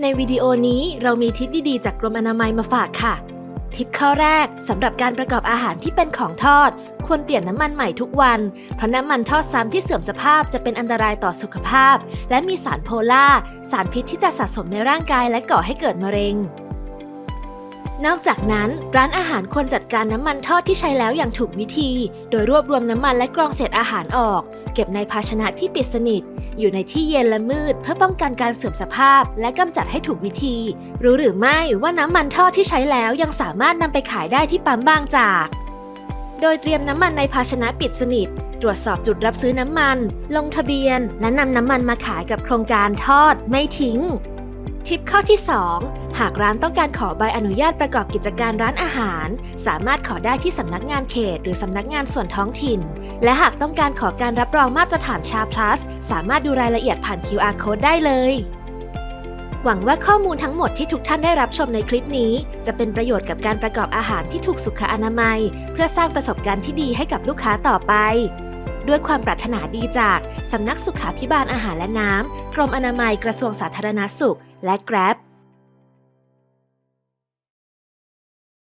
ในวิดีโอนี้เรามีทิปดีๆ จากกรมอนามัยมาฝากค่ะ ทิปข้อแรกสำหรับการประกอบอาหารที่เป็นของทอด ควรเปลี่ยนน้ำมันใหม่ทุกวัน เพราะน้ำมันทอดซ้ำที่เสื่อมสภาพจะเป็นอันตรายต่อสุขภาพ และมีสารโพล่า สารพิษที่จะสะสมในร่างกายและก่อให้เกิดมะเร็ง นอกจากนั้น ร้านอาหารควรจัดการน้ำมันทอดที่ใช้แล้วอย่างถูกวิธี โดยรวบรวมน้ำมันและกรองเศษอาหารออก เก็บในภาชนะที่ปิดสนิท อยู่ในที่เย็นและมืด เพื่อป้องกันการเสื่อมสภาพ และกำจัดให้ถูกวิธี รู้หรือไม่ว่าน้ำมันทอดที่ใช้แล้วยังสามารถนำไปขายได้ที่ปั๊มบางจาก โดยเตรียมน้ำมันในภาชนะปิดสนิท ตรวจสอบจุดรับซื้อน้ำมัน ลงทะเบียน และนำน้ำมันมาขายกับโครงการทอดไม่ทิ้ง ทิปข้อที่ 2 หากร้านต้องการขอใบอนุญาตประกอบกิจการร้านอาหาร สามารถขอได้ที่สำนักงานเขต หรือสำนักงานส่วนท้องถิ่น และหากต้องการขอการรับรองมาตรฐานชา plus สามารถดูรายละเอียดผ่าน QR code ได้เลย หวังว่าข้อมูลทั้งหมดที่ทุกท่านได้รับชมในคลิปนี้ จะเป็นประโยชน์กับการประกอบอาหารที่ถูกสุขอนามัย เพื่อสร้างประสบการณ์ที่ดีให้กับลูกค้าต่อไปด้วยความปรารถนาดีจาก สำนักสุขาพิบาลอาหารและน้ำ กรมอนามัยกระทรวงสาธารณสุข และ Grab